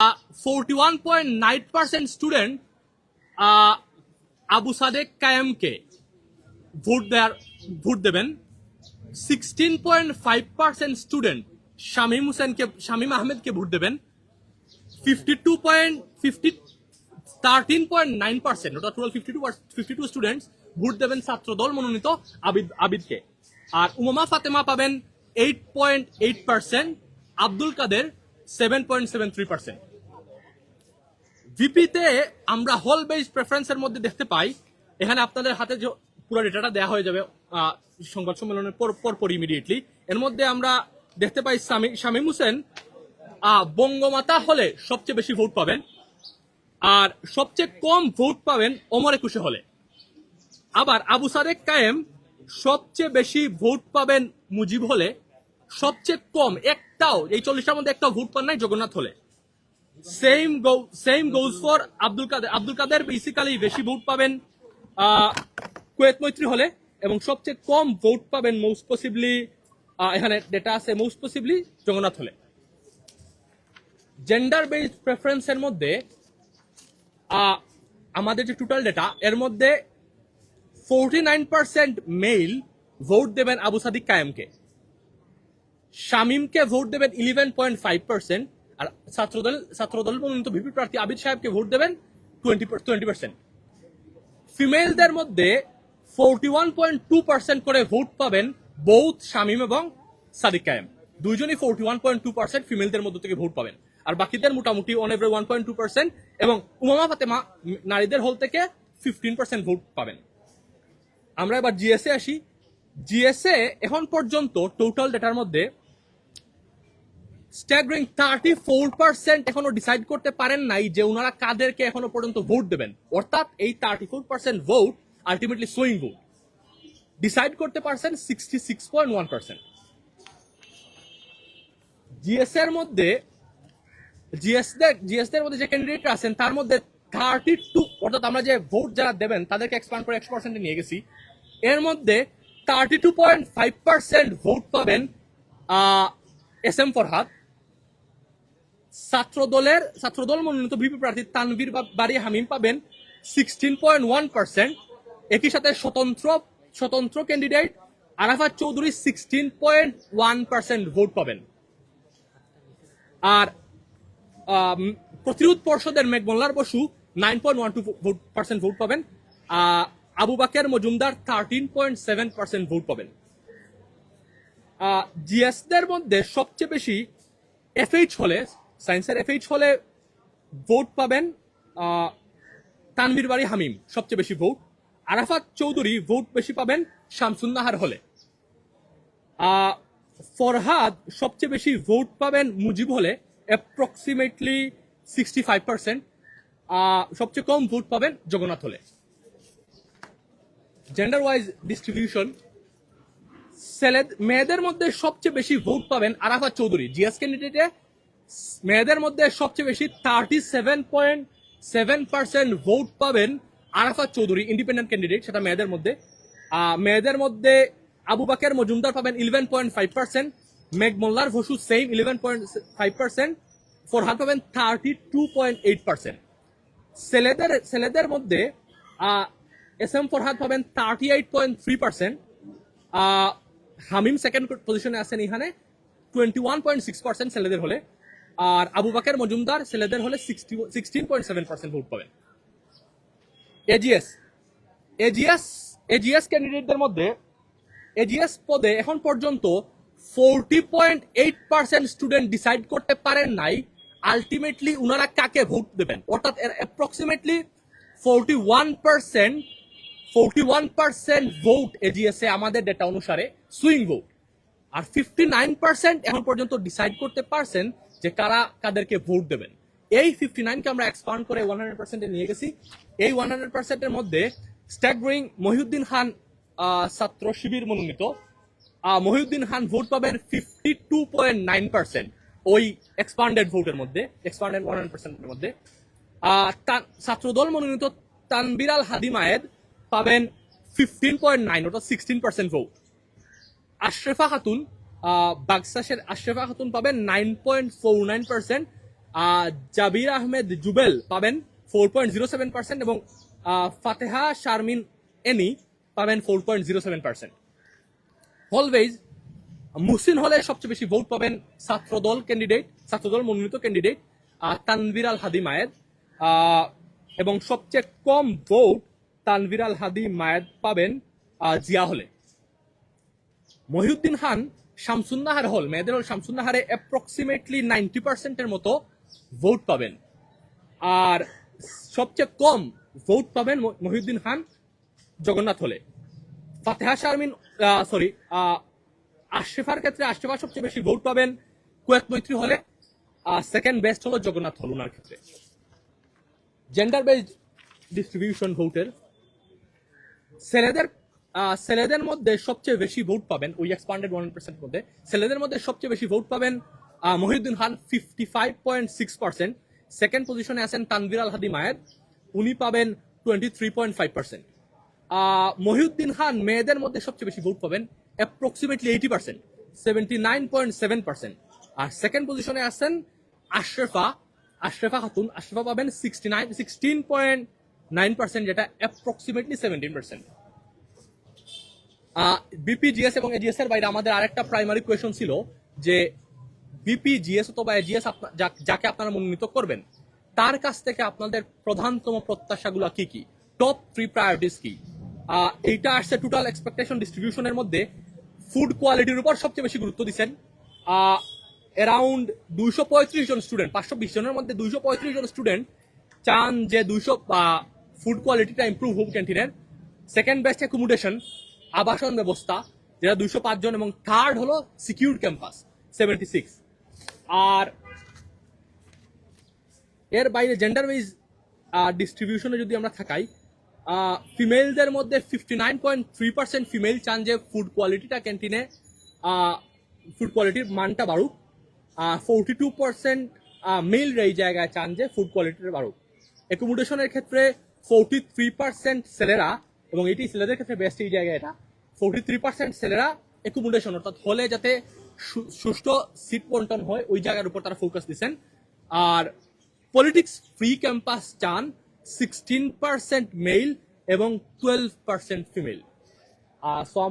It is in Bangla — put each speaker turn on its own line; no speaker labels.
Forty one point nine percent student Abu Sadek কায়েমকে vote দেওয়ার ভোট দেবেন। Sixteen point five percent student Shamim Shamim আহমেদকে ভোট দেবেন। Fifty two point fifty thirteen point nine percent ওটা total fifty two fifty two students vote দেবেন ছাত্রদল মনোনীত আবিদ, আবিদকে। আর উমামা ফাতেমা পাবেন eight point eight percent Abdul Kader seven point seven three percent ভিপিতে আমরা হল বেসড প্রেফারেন্সের মধ্যে দেখতে পাই। এখানে আপনাদের হাতে যে পুরো ডেটাটা দেওয়া হয়ে যাবে সংবাদ সম্মেলনের পর পরপর ইমিডিয়েটলি এর মধ্যে আমরা দেখতে পাই শামী- শামীম হোসেন বঙ্গমাতা হলে সবচেয়ে বেশি ভোট পাবেন, আর সবচেয়ে কম ভোট পাবেন ওমর একুশে হলে। আবার আবু সাদেক কায়েম সবচেয়ে বেশি ভোট পাবেন মুজিব হলে সবচেয়ে কম একটাও, এই চল্লিশটার মধ্যে একটাও ভোট পান নাই জগন্নাথ হলে। Same go same goes for Abdul Kader. Abdul Kader basically বেশি ভোট পাবেন কুয়েত মৈত্রী হলে, এবং সবচেয়ে কম ভোট পাবেন মোস্ট পসিবলি এখানে ডেটা আছে মোস্ট পসিবলি জগন্নাথ হলে। জেন্ডার বেসড প্রেফারেন্সের মধ্যে আমাদের যে টোটাল ডেটা এর মধ্যে forty nine percent male vote দেবেন আবু সাদিক কায়েমকে। শামিমকে ভোট দেবেন ইলেভেন পয়েন্ট ফাইভ পার্সেন্ট আর ছাত্রদল ছাত্রদল মনোনীত ভিপি প্রার্থী আবিদ সাহেবকে ভোট দেবেন টোয়েন্টি টোয়েন্টি পার্সেন্ট ফিমেলদের মধ্যে forty one point two percent করে ভোট পাবেন বৌথ শামিম এবং সাদিক কায়েম। দুইজনই forty one point two percent ফিমেলদের মধ্য থেকে ভোট পাবেন। আর বাকিদের মোটামুটি on average one point two percent এবং উমামা ফাতেমা নারীদের হল থেকে ফিফটিন পার্সেন্ট ভোট পাবেন। আমরা এবার জিএসএ আসি। জিএসএ এখন পর্যন্ত টোটাল ডেটার মধ্যে স্ট্যাগরিং থার্টি ফোর পার্সেন্ট এখনও ডিসাইড করতে পারেন নাই যে ওনারা কাদেরকে এখনও পর্যন্ত ভোট দেবেন। অর্থাৎ এই thirty four percent vote ultimately swing vote decide করতে পারছেন sixty six point one percent GS এর মধ্যে জিএস জিএস এর মধ্যে যে ক্যান্ডিডেট আছেন, তার মধ্যে থার্টি টু অর্থাৎ আমরা যে ভোট যারা দেবেন, তাদেরকে এক্সপান্ড করে একশো পার্সেন্টে নিয়ে গেছি। এর মধ্যে thirty two point five percent vote পাবেন এস এম ফরহাদ ছাত্র দলের ছাত্র দল মনোনীত ভিপি প্রার্থী তানভীর বাড়ি হামিম পাবেন সিক্সটিন পয়েন্ট ওয়ান পার্সেন্ট একই সাথে স্বতন্ত্র স্বতন্ত্র candidate Arafat Chowdhury sixteen point one percent vote পাবেন। আর প্রতিরোধ পর্ষদের Meghmallar Basu nine point one two vote percent vote পাবেন Abu Baker Majumdar thirteen point seven percent vote পাবেন। জিএসদের মধ্যে সবচেয়ে বেশি এফএইচ হলে সায়েন্সের এফএইচ হলে ভোট পাবেন তানভীর বাড়ি হামিম, সবচেয়ে বেশি ভোট আরাফাত চৌধুরী ভোট বেশি পাবেন শামসুন্নাহার হলে। ফরহাদ সবচেয়ে বেশি ভোট পাবেন মুজিব হলে অ্যাপ্রক্সিমেটলি সিক্সটি ফাইভ পার্সেন্ট সবচেয়ে কম ভোট পাবেন জগন্নাথ হলে। জেন্ডার ওয়াইজ ডিস্ট্রিবিউশন ছেলে মেয়েদের মধ্যে সবচেয়ে বেশি ভোট পাবেন আরাফাত চৌধুরী জিএস ক্যান্ডিডেটে মেয়েদের মধ্যে সবচেয়ে বেশি thirty seven point seven percent vote পাবেন আরাফাত চৌধুরী ইন্ডিপেন্ডেন্ট ক্যান্ডিডেট সেটা মেয়েদের মধ্যে। মেয়েদের মধ্যে আবু বাকের মজুমদার পাবেন eleven point five percent Megh Mollar Basu same eleven point five percent Farhad পাবেন thirty two point eight percent ছেলেদের ছেলেদের মধ্যে এস এম ফরহাদ পাবেন thirty eight point three percent Hamim second পজিশনে আছেন এখানে twenty one point six percent ছেলেদের হলে। আর আবু বাকের মজুমদার ছেলেদের হলে সিক্সটি সিক্সটিন ভোট পাবেন। এজিএস এজিএস এজিএস ক্যান্ডিডেটদের মধ্যে এজিএস পদে এখন পর্যন্ত forty point eight percent student decide করতে পারেন নাই আলটিমেটলি উনারা কাকে ভোট দেবেন? অর্থাৎ approximately forty one percent forty one percent vote AGS আমাদের ডেটা অনুসারে সুইং ভোট আর ফিফটি নাইন পার্সেন্ট এখন পর্যন্ত ডিসাইড করতে পারছেন যে কারা কাদেরকে ভোট দেবেন। এই ফিফটি নাইনকে আমরা এক্সপান্ড করে ওয়ান হান্ড্রেড পার্সেন্টে নিয়ে গেছি। এই ওয়ান হান্ড্রেড পার্সেন্টের মধ্যে স্ট্যাগরিং মহিউদ্দিন খান ছাত্র শিবির মনোনীত। মহিউদ্দিন খান ভোট পাবেন fifty two point nine percent ওই এক্সপান্ডেড ভোটের মধ্যে এক্সপান্ডেড ওয়ান হান্ড্রেড পার্সেন্টের মধ্যে। ছাত্রদল মনোনীত তানবিরাল মায়েদ পাবেন ফিফটিন পয়েন্ট নাইন ওটা সিক্সটিন পার্সেন্ট ভোট আশরেফা খাতুন বাগসাসের আশরেফা খাতুন পাবেন nine point four nine percent Jabir Ahmed Jubel পাবেন four point zero seven percent এবং ফাতেহা শারমিন এনি পাবেন four point zero seven percent always Muhsin হলে সবচেয়ে বেশি ভোট পাবেন ছাত্রদল ক্যান্ডিডেট ছাত্রদল মনোনীত ক্যান্ডিডেট তানভীর আল হাদি মায়েদ এবং সবচেয়ে কম ভোট তানভীর আল হাদি মায়েদ পাবেন জিয়া হলে। মহিউদ্দিন খান শামসুন্নাহার হল, মেয়েদের হল শামসুন্নাহারে অ্যাপ্রক্সিমেটলি নাইনটি পার্সেন্টের মতো ভোট পাবেন। আর সবচেয়ে কম ভোট পাবেন মহিউদ্দিন খান জগন্নাথ হলে। ফাতেহা শারমিন সরি আশরেফার ক্ষেত্রে আশরেফা সবচেয়ে বেশি ভোট পাবেন কুয়েত মৈত্রী হলে। আর সেকেন্ড বেস্ট হলো জগন্নাথ হল ওনার ক্ষেত্রে। জেন্ডার বেসড ডিস্ট্রিবিউশন ভোটের ছেলেদের ছেলেদের মধ্যে সবচেয়ে বেশি ভোট পাবেন ওই এক্সপান্ডেড ওয়ান পার্সেন্ট মধ্যে, ছেলেদের মধ্যে সবচেয়ে বেশি ভোট পাবেন Mohiuddin Khan fifty five point six percent second পজিশনে আছেন তানভীর আল হাদি মায়ের, উনি পাবেন twenty three point five percent Mohiuddin Khan মেয়েদের মধ্যে সবচেয়ে বেশি ভোট পাবেন approximately eighty percent seventy nine point seven percent আর সেকেন্ড পজিশনে আছেন আশরেফা আশরেফা খাতুন, আশরেফা পাবেন sixty nine sixteen point nine percent যেটা approximately seventeen percent VP GS এবং এজিএস এর বাইরে আমাদের আরেকটা প্রাইমারি কোয়েশন ছিল যে বিপিজিএস অথবা এজিএস যাকে আপনারা মনোনীত করবেন, তার কাছ থেকে আপনাদের প্রধানতম প্রত্যাশাগুলো কি কি? টপ থ্রি প্রায়োরিটিস কি? এইটা আসছে টোটাল এক্সপেকটেশন ডিস্ট্রিবিউশনের মধ্যে ফুড কোয়ালিটির উপর সবচেয়ে বেশি গুরুত্ব দিচ্ছেন। অ্যারাউন্ড দুইশো পঁয়ত্রিশ জন স্টুডেন্ট পাঁচশো বিশ জনের মধ্যে দুইশো পঁয়ত্রিশ জন স্টুডেন্ট চান যে দুইশো ফুড কোয়ালিটিটা ইম্প্রুভ হোক ক্যান্টিনের সেকেন্ড বেস্ট অ্যাকোমোডেশন আবাসন ব্যবস্থা, যেটা দুইশো পাঁচ জন এবং থার্ড হলো সিকিউর ক্যাম্পাস সেভেন্টি সিক্স আর এর বাইরে জেন্ডার ওয়াইজ ডিস্ট্রিবিউশনে যদি আমরা থাকাই ফিমেলদের মধ্যে fifty nine point three percent female চান যে ফুড কোয়ালিটিটা ক্যান্টিনে ফুড কোয়ালিটির মানটা বাড়ুক ফোরটি টু পার্সেন্ট মেল এই জায়গায় চান যে ফুড কোয়ালিটিটা বাড়ুক। অ্যাকোমোডেশনের ক্ষেত্রে ফোরটি থ্রি পার্সেন্ট ছেলেরা এবং এটি ছেলেদের ক্ষেত্রে বেস্ট এই জায়গায় এটা। ফোরটি থ্রি পার্সেন্ট ছেলেরা অ্যাকোমোডেশন অর্থাৎ হলে যাতে সুষ্ঠু সিট বন্টন হয়, ওই জায়গার উপর তারা ফোকাস দিচ্ছেন। আর পলিটিক্স ফ্রি ক্যাম্পাস চান সিক্সটিন পার্সেন্ট মেল এবং টুয়েলভ পার্সেন্ট ফিমেল আর সো